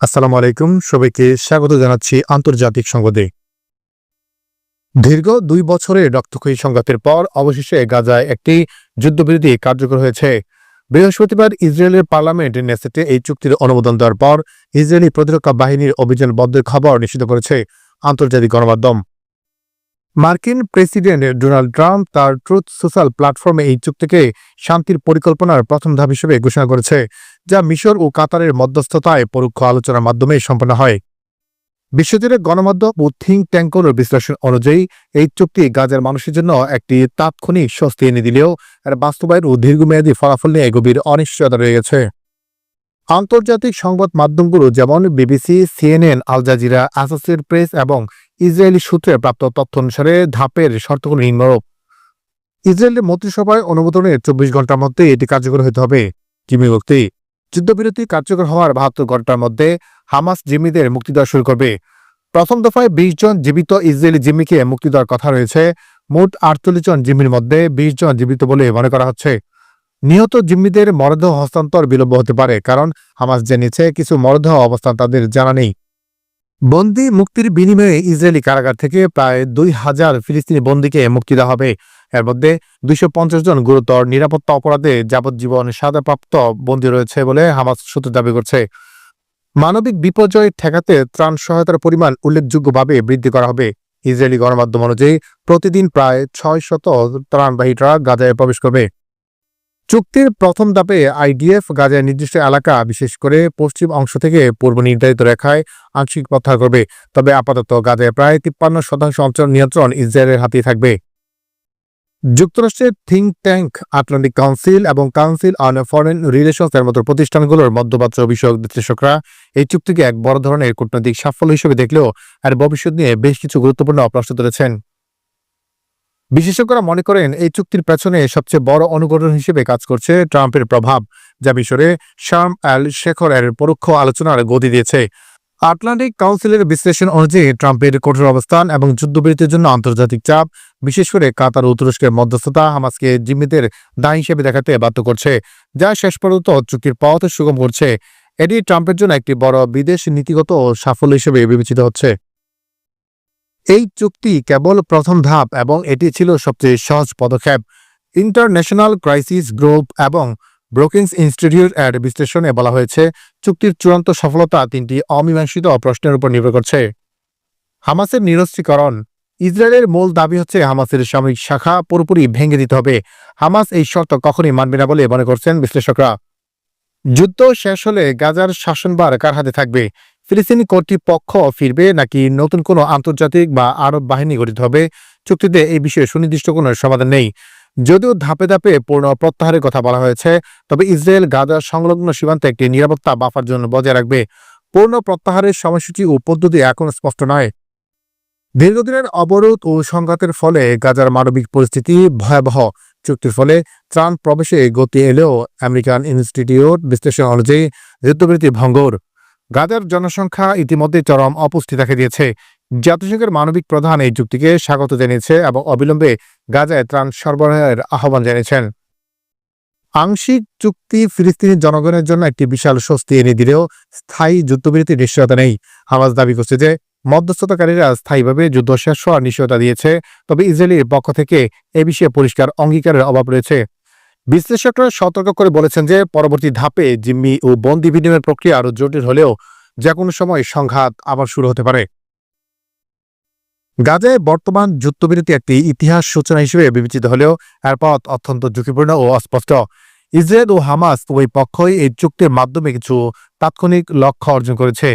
আসসালামু আলাইকুম। সবাইকে স্বাগত জানাচ্ছি আন্তর্জাতিক সংবাদে। দীর্ঘ দুই বছরের রক্তক্ষয়ী সংঘাতের পর অবশেষে গাজায় একটি যুদ্ধবিরতি কার্যকর হয়েছে। বৃহস্পতিবার ইসরায়েলের পার্লামেন্ট নেসেটে এই চুক্তির অনুমোদন দেওয়ার পর ইসরায়েলি প্রতিরক্ষা বাহিনীর অভিযান বন্ধের খবর নিষিদ্ধ করেছে আন্তর্জাতিক গণমাধ্যম। মার্কিন প্রেসিডেন্ট ডোনাল্ড ট্রাম্প তার ট্রুথ সোশ্যাল প্ল্যাটফর্মে এই চুক্তিকে শান্তির পরিকল্পনার প্রথম ধাপ হিসেবে ঘোষণা করেছে, যা মিশর ও কাতারের মধ্যস্থতায় পরোক্ষ আলোচনার মাধ্যমে সম্পন্ন হয়। বিশ্বজুড়ে গণমাধ্যম ও থিঙ্ক ট্যাঙ্কগুলোর বিশ্লেষণ অনুযায়ী, এই চুক্তি গাজার মানুষের জন্য একটি তাৎক্ষণিক স্বস্তি এনে দিলেও এর বাস্তবায়ন ও দীর্ঘমেয়াদী ফলাফল নিয়ে গভীর অনিশ্চয়তা রয়ে গেছে। আন্তর্জাতিক সংবাদ মাধ্যমগুলো যেমন BBC, CNN, Al Jazeera associate press এবং ইসরায়েলি সূত্রে প্রাপ্ত তথ্য অনুসারে ধাপের শর্তগুলো নিম্নরূপ। ইসরায়েলের মন্ত্রিসভায় অনুমোদনের চব্বিশ ঘণ্টার মধ্যে এটি কার্যকর হতে হবে জিমি মুক্তি যুদ্ধবিরতি কার্যকর হওয়ার বাহাত্তর ঘণ্টার মধ্যে হামাস জিম্মিদের মুক্তি দেওয়া শুরু করবে। প্রথম দফায় বিশ জন জীবিত ইসরায়েলি জিম্মিকে মুক্তি দেওয়ার কথা রয়েছে। মোট আটচল্লিশ জন জিম্মির মধ্যে বিশ জন জীবিত বলে মনে করা হচ্ছে। নিহত জিম্মিদের মরদেহ হস্তান্তর বিলম্ব হতে পারে, কারণ হামাস জানিয়েছে কিছু মরদেহ অবস্থান তাদের জানা নেই। বন্দি মুক্তির বিনিময়ে ইসরায়েলি কারাগার থেকে প্রায় দুই হাজার ফিলিস্তিনি বন্দীকে মুক্তি দেওয়া হবে। এর মধ্যে দুইশো পঞ্চাশ জন গুরুতর নিরাপত্তা অপরাধে যাবজ্জীবন সাজাপ্রাপ্ত বন্দী রয়েছে বলে হামাস সূত্র দাবি করছে। মানবিক বিপর্যয় ঠেকাতে ত্রাণ সহায়তার পরিমাণ উল্লেখযোগ্যভাবে বৃদ্ধি করা হবে। ইসরায়েলি গণমাধ্যম অনুযায়ী প্রতিদিন প্রায় ছয় শত ত্রাণবাহী ট্রাক গাজায় প্রবেশ করবে। চুক্তির প্রথম ধাপে আইডিএফ গাজায় নির্দিষ্ট এলাকা, বিশেষ করে পশ্চিম অংশ থেকে পূর্ব নির্ধারিত রেখায় আংশিক প্রত্যাহার করবে। তবে আপাতত গাজায় প্রায় তিপ্পান্ন শতাংশ অঞ্চল নিয়ন্ত্রণ ইসরায়েলের হাতেই থাকবে। যুক্তরাষ্ট্রের থিঙ্ক ট্যাঙ্ক, আটলান্টিক কাউন্সিল এবং কাউন্সিল অন ফরেন রিলেশনস এর মতো প্রতিষ্ঠানগুলোর মধ্যপ্রাচ্য বিষয়ক বিশ্লেষকরা এই চুক্তিকে এক বড় ধরনের কূটনৈতিক সাফল্য হিসেবে দেখলেও এর ভবিষ্যৎ নিয়ে বেশ কিছু গুরুত্বপূর্ণ প্রশ্ন তুলেছেন। বিশেষজ্ঞরা মনে করেন এই চুক্তির পেছনে সবচেয়ে বড় অনুকরণ হিসেবে কাজ করছে ট্রাম্পের প্রভাব, যা মিশরে শার্ম অ্যাল শেখর এর পরোক্ষ আলোচনার গতি দিয়েছে। আটলান্টিক কাউন্সিলের বিশ্লেষণ অনুযায়ী ট্রাম্পের কঠোর অবস্থান এবং যুদ্ধবিরতির জন্য আন্তর্জাতিক চাপ, বিশেষ করে কাতার ও তুরস্কের মধ্যস্থতা হামাসকে জিম্মিদের দায় হিসেবে দেখাতে বাধ্য করছে, যা শেষ পর্যন্ত চুক্তির পথ সুগম করছে। এটি ট্রাম্পের জন্য একটি বড় বিদেশ নীতিগত সাফল্য হিসেবে বিবেচিত হচ্ছে। এই চুক্তি কেবল প্রথম ধাপ এবং এটি ছিল সবচেয়ে সহজ পদক্ষেপ। ইন্টারন্যাশনাল ক্রাইসিস গ্রুপ এবং ব্রোকিংস ইনস্টিটিউট এর বিশ্লেষণে বলা হয়েছে, চুক্তির চূড়ান্ত সফলতা তিনটি অমীমাংসিত প্রশ্নের উপর নির্ভর করছে। হামাসের নিরস্ত্রীকরণ। ইসরায়েলের মূল দাবি হচ্ছে হামাসের সামরিক শাখা পুরোপুরি ভেঙে দিতে হবে। হামাস এই শর্ত কখনই মানবে না বলে মনে করছেন বিশ্লেষকরা। যুদ্ধ শেষ হলে গাজার শাসনবার কার হাতে থাকবে? ফিলিস্তিনি কর্তৃপক্ষ ফিরবে নাকি নতুন কোনো আন্তর্জাতিক বা আরব বাহিনী গঠিত হবে? চুক্তিতে এই বিষয়ে সুনির্দিষ্ট কোনো সমাধান নেই। যদিও ধাপে ধাপে পূর্ণ প্রত্যাহারের কথা বলা হয়েছে, তবে ইসরায়েল গাজা সংলগ্ন সীমান্তে একটি নিরাপত্তা বাফার জন্য বজায় রাখবে। পূর্ণ প্রত্যাহারের সময়সূচি ও পদ্ধতি এখনও স্পষ্ট নয়। দীর্ঘদিনের অবরোধ ও সংঘাতের ফলে গাজার মানবিক পরিস্থিতি ভয়াবহ। চুক্তির ফলে ত্রাণ প্রবেশে গতি এলেও আমেরিকান ইনস্টিটিউট বিশ্লেষণ অনুযায়ী যুদ্ধবিরতি ভঙ্গুর। গাজার জনসংখ্যা ইতিমধ্যে চরম অপুষ্টি দেখা দিয়েছে। জাতিসংঘের মানবিক প্রধান এই চুক্তিকে স্বাগত জানিয়েছে এবং অবিলম্বে গাজায় ত্রাণ সরবরাহের আহ্বান জানিয়েছেন। আংশিক চুক্তি ফিলিস্তিনি জনগণের জন্য একটি বিশাল স্বস্তি এনে দিলেও স্থায়ী যুদ্ধবিরতির নিশ্চয়তা নেই। হামাস দাবি করছে যে, মধ্যস্থতাকারীরা স্থায়ীভাবে যুদ্ধ শেষ হওয়ার নিশ্চয়তা দিয়েছে, তবে ইসরায়েলের পক্ষ থেকে এ বিষয়ে পরিষ্কার অঙ্গীকারের অভাব রয়েছে। বিশ্লেষকরা সতর্ক করে বলেছেন যে, পরবর্তী ধাপে জিম্মি ও বন্দি বিনিময়ের প্রক্রিয়া আরও জটিল হলেও যে কোনো সময় সংঘাত আবার শুরু হতে পারে। গাজায় বর্তমান যুদ্ধবিরতি একটি ইতিহাস সূচনা হিসেবে বিবেচিত হলেও এর পথ অত্যন্ত ঝুঁকিপূর্ণ ও অস্পষ্ট। ইসরায়েল ও হামাস উভয় পক্ষই এই চুক্তির মাধ্যমে কিছু তাৎক্ষণিক লক্ষ্য অর্জন করেছে।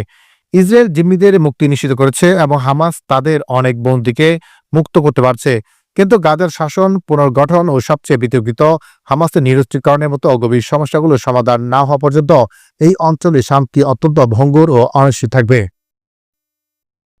ইসরায়েল জিম্মিদের মুক্তি নিশ্চিত করেছে এবং হামাস তাদের অনেক বন্দীকে মুক্ত করতে পারছে। কিন্তু গাজার শাসন, পুনর্গঠন ও সবচেয়ে বিতর্কিত হামাসের নিরস্ত্রীকরণের মতো অগভীর সমস্যাগুলোর সমাধান না হওয়া পর্যন্ত এই অঞ্চলে শান্তি অত্যন্ত ভঙ্গুর ও অনিশ্চিত থাকবে।